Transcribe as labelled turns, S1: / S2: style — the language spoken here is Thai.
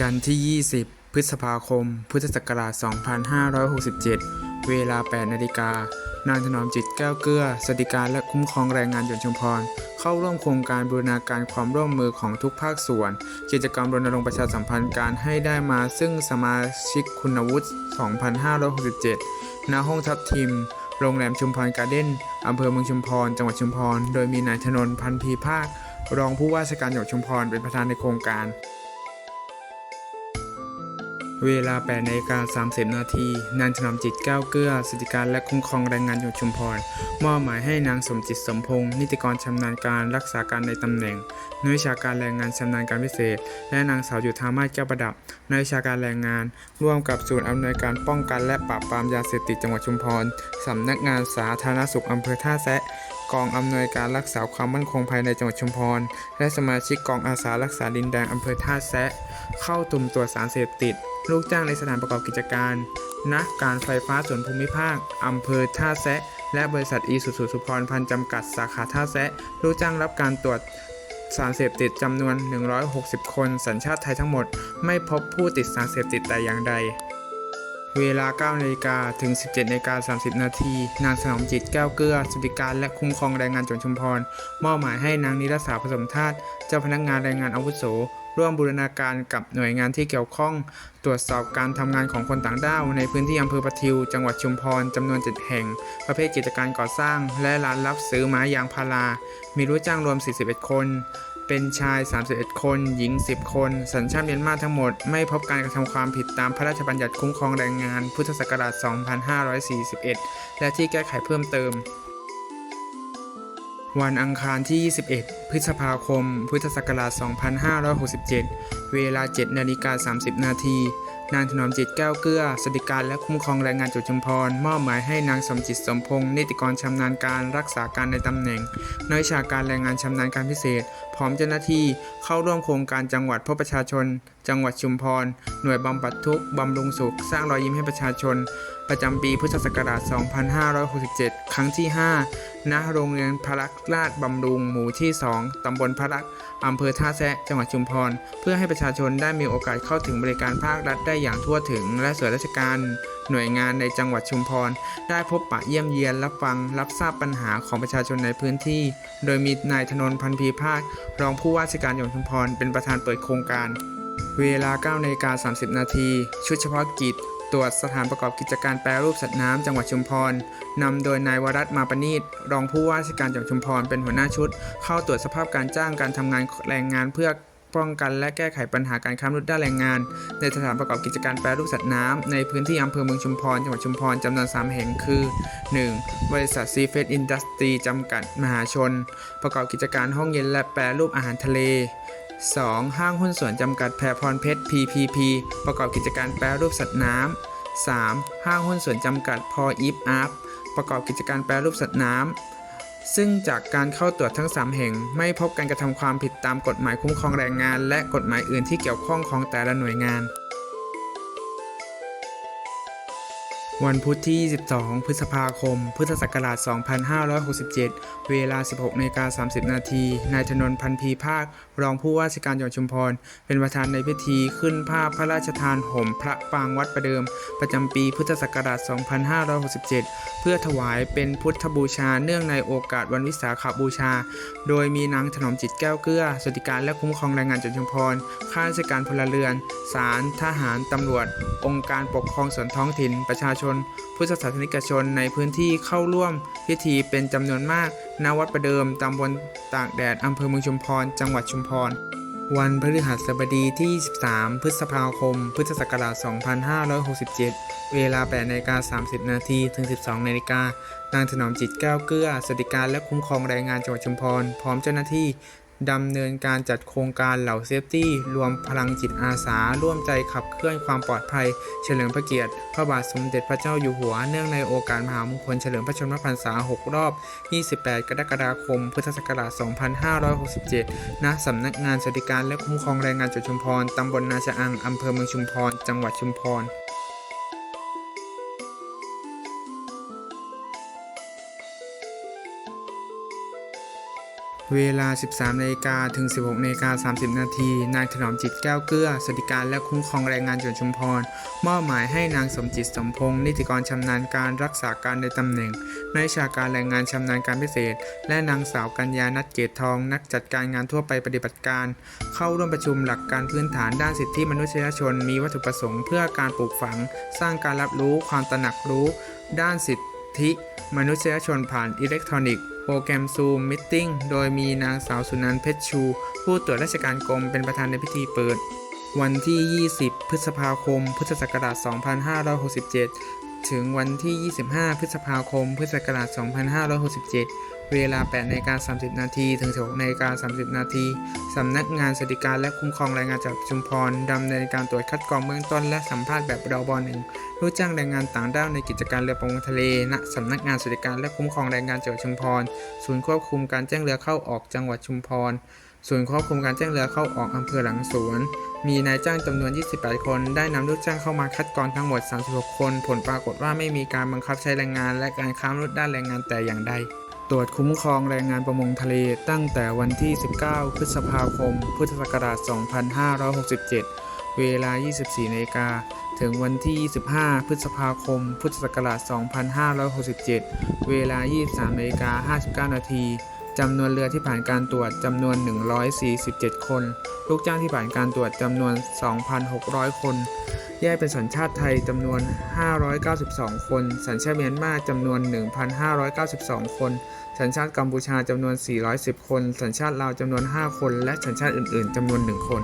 S1: จันทร์ที่ 20 พฤษภาคม พุทธศักราช 2567 เวลา 8 นาฬิกา นางถนอมจิตแก้วเกลือสวัสดิการและคุ้มครองแรงงานหยวนชุมพร เข้าร่วมโครงการบูรณาการความร่วมมือของทุกภาคส่วน กิจกรรมรณรงค์ประชาสัมพันธ์การให้ได้มาซึ่งสมาชิกคุณวุฒิ 2567 ณ ห้องทับทิม โรงแรมชุมพรการ์เด้นอำเภอเมืองชุมพร จังหวัดชุมพร โดยมีนายธนนท์พันธีภาค รองผู้ว่าราชการจังหวัดชุมพรเป็นประธานในโครงการ เวลา8นาฬิกา30 นาทีนางถนอมจิตแก้วเกลือสวัสดิการและคุ้มครองแรงงานอยู่ชุมพร มอบหมายให้นางสมจิตสมพงศ์นิติกรชำนาญการรักษาการในตำแหน่งนักวิชาการแรงงานชำนาญการพิเศษ และนางสาวจุธามาศแก้วประดับนักวิชาการแรงงาน ร่วมกับศูนย์อำนวยการป้องกันและปราบปรามยาเสพติดจังหวัดชุมพรสำนักงานสาธารณสุขอำเภอท่าแซะ กองอำนวยการรักษาความมั่นคงภายในจังหวัดชุมพร และสมาชิกกองอาสารักษาดินแดงอำเภอท่าแซะ เข้าตุ่มตรวจสารเสพติด ลูกจ้างในสถานประกอบกิจการณการไฟฟ้าส่วนภูมิภาคอำเภอท่าแซะ และบริษัทอีสุสุสุพรพันธ์จำกัดสาขาท่าแซะ ลูกจ้างรับการตรวจสารเสพติดจำนวน 160 คน สัญชาติไทยทั้งหมด ไม่พบผู้ติดสารเสพติดแต่อย่างใด เวลา9นาฬิกาถึง 17นาฬิกา30 นาที นางสนอมจิตแก้วเกลือสวัสดิการและคุ้มครองแรงงานจังหวัดชุมพร มอบหมายให้นางนิรสาผสมธาตุเจ้าพนักงานแรงงานอาวุโส ร่วมบูรณาการกับหน่วยงานที่เกี่ยวข้อง ตรวจสอบการทำงานของคนต่างด้าวในพื้นที่อำเภอปะทิว จังหวัดชุมพรจำนวน 7 แห่ง ประเภทกิจการก่อสร้าง และร้านรับซื้อไม้ยางพารา มีรู้จ้างรวม 41 คน เป็นชาย 31 คน หญิง 10 คน สัญชาติเมียนมาทั้งหมด ไม่พบการกระทำความผิดตามพระราชบัญญัติคุ้มครองแรงงาน พุทธศักราช 2541 และที่แก้ไขเพิ่มเติม วันอังคารที่ 21 พฤษภาคม พุทธศักราช 2567 เวลา 7 นาฬิกา 30 นาทีนางถนอมจิตแก้วเกลือสวัสดิการและคุ้มครองแรงงานจุดชุมพร มอบหมายให้นางสมจิตสมพงศ์นิติกรชำนาญการรักษาการในตำแหน่งนักวิชาการแรงงานชำนาญการพิเศษ ร้อมเจ้าหน้าที่เข้าร่วมโครงการจังหวัดพบประชาชน จังหวัดชุมพร หน่วยบำบัดทุกข์บำรุงสุข สร้างรอยยิ้มให้ประชาชน ประจำปีพุทธศักราช 2567 ครั้งที่ 5 ณ โรงเรียนพระลักษณ์ราชบำรุงหมู่ที่ 2 ตำบลพระลักษ์อำเภอท่าแซะ จังหวัดชุมพร เพื่อให้ประชาชนได้มีโอกาสเข้าถึงบริการภาครัฐได้อย่างทั่วถึง และส่วนราชการหน่วยงานในจังหวัดชุมพร ได้พบปะเยี่ยมเยียนรับฟังรับทราบปัญหาของประชาชนในพื้นที่ โดยมีนายธนนท์พันธีภาครองผู้ว่าราชการจังหวัดชุมพรเป็นประธานเปิดโครงการ เวลา9นาฬิกา30 นาที ชุดเฉพาะกิจ ตรวจสถานประกอบกิจการแปรรูปสัตว์น้ำจังหวัดชุมพรนำโดยนายวรัตมาปณีตรองผู้ว่าราชการจังหวัดชุมพรเป็นหัวหน้าชุด เข้าตรวจสภาพการจ้างการทำงานแรงงานเพื่อ ป้องกันและแก้ไขปัญหาการค้ามนุษย์ด้านแรงงาน ในสถานประกอบกิจการแปรรูปสัตว์น้ำในพื้นที่อำเภอเมืองชุมพรจังหวัดชุมพรจำนวน 3 แห่งคือ 1. บริษัทซีเฟสอินดัสตรีจำกัดมหาชน ประกอบกิจการห้องเย็นและแปรรูปอาหารทะเล 2. ห้างหุ้นส่วนจำกัดแพรพรเพชร PPP ประกอบกิจการแปรรูปสัตว์น้ำ 3. ห้างหุ้นส่วนจำกัดพออีฟอาร์ประกอบกิจการแปรรูปสัตว์น้ำ ซึ่งจากการเข้าตรวจทั้ง 3 แห่ง ไม่พบการกระทำความผิดตามกฎหมายคุ้มครองแรงงาน และกฎหมายอื่นที่เกี่ยวข้องของแต่ละหน่วยงาน วันพุธที่ 22 พฤษภาคม พุทธศักราช 2567 เวลา 16นาฬิกา30 นาที นายธนนพันธีภาค รองผู้ว่าราชการจังหวัดชุมพร เป็นประธานในพิธีขึ้นภาพพระราชทานห่มพระปางวัดประเดิม ประจำปีพุทธศักราช 2567 เพื่อถวายเป็นพุทธบูชาเนื่องในโอกาสวันวิสาขบูชา โดยมีนางถนอมจิตแก้วเกลือสวัสดิการและคุ้มครองแรงงานจังหวัดชุมพร ข้าราชการพลเรือน ศาล ทหาร ตำรวจ องค์การปกครองส่วนท้องถิ่น ประชาชนพุทธศาสนิกชนในพื้นที่เข้าร่วมพิธีเป็นจำนวนมากณวัดประเดิมตำบลตากแดดอำเภอเมืองชุมพร จังหวัดชุมพร วันพฤหัสบดีที่ 23 พฤษภาคม พุทธศักราช 2567 เวลา8นาฬิกา30 นาทีถึง 12 นาฬิกานางถนอมจิตแก้วเกลือสวัสดิการและคุ้มครองแรงงานจังหวัดชุมพร พร้อมเจ้าหน้าที่ ดำเนินการจัดโครงการเหล่าเซฟตี้ รวมพลังจิตอาสา ร่วมใจขับเคลื่อนความปลอดภัย เฉลิมพระเกียรติพระบาทสมเด็จพระเจ้าอยู่หัว เนื่องในโอกาสมหามงคลเฉลิมพระชนมพรรษา 6 รอบ 28 กรกฎาคม พุทธศักราช 2567 ณ สำนักงานสวัสดิการและคุ้มครองแรงงานจังหวัดชุมพร ตำบลนาชะอัง อำเภอเมืองชุมพร จังหวัดชุมพร เวลา 13นาฬิกาถึง 16นาฬิกา30 นาที นายถนอมจิตแก้วเกลือสวัสดิการและคุ้มครองแรงงานจังหวัดชุมพร มอบหมายให้นางสมจิตสมพงศ์นิติกรชำนาญการรักษาการในตำแหน่งนายชาการแรงงานชำนาญการพิเศษ และนางสาวกัญญานัทเกตทอง นักจัดการงานทั่วไปปฏิบัติการ เข้าร่วมประชุมหลักการพื้นฐานด้านสิทธิมนุษยชน มีวัตถุประสงค์เพื่อการปลูกฝัง สร้างการรับรู้ความตระหนักรู้ ด้านสิทธิมนุษยชนผ่านอิเล็กทรอนิกส์ รแกรม Zoom Meeting โดยมีนางสาวสุนันท์เพชรชู ผู้ตรวจราชการกรมเป็นประธานในพิธีเปิด วันที่ 20 พฤษภาคม พุทธศักราช 2567 ถึงวันที่ 25 พฤษภาคม พุทธศักราช 2567 เวลา8นาฬิกา30 นาทีถึง16นาฬิกา30 นาทีสำนักงานสวัสดิการและคุ้มครองแรงงานจังหวัดชุมพรดำเนินการตรวจคัดกรองเบื้องต้นและสัมภาษณ์แบบรบหนึ่งรู้จ้างแรงงานต่างด้าวในกิจการเรือประมงทะเลณสำนักงานสวัสดิการและคุ้มครองแรงงานจังหวัดชุมพรศูนย์ควบคุมการแจ้งเรือเข้าออกจังหวัดชุมพรศูนย์ควบคุมการแจ้งเรือเข้าออกอำเภอหลังสวน มีนายจ้างจำนวน 28 คน ได้นำลูกจ้างเข้ามาคัดกรองทั้งหมด 36 คน ผลปรากฏว่าไม่มีการบังคับใช้แรงงาน และการค้ามนุษย์ด้านแรงงานแต่อย่างใด ตรวจคุ้มครองแรงงานประมงทะเลตั้งแต่วันที่ 19 พฤษภาคม พุทธศักราช 2567 เวลา 24นาฬิกาถึงวันที่ 25 พฤษภาคม พุทธศักราช 2567 เวลา 23นาฬิกา59นาที จำนวนเรือที่ผ่านการตรวจจำนวน 147 คน ลูกจ้างที่ผ่านการตรวจจำนวน 2,600 คน แยกเป็นสัญชาติไทยจำนวน 592 คน สัญชาติเมียนมาจำนวน 1,592 คน สัญชาติกัมพูชาจำนวน 410 คน สัญชาติลาวจำนวน 5 คน และสัญชาติอื่น ๆจำนวน 1 คน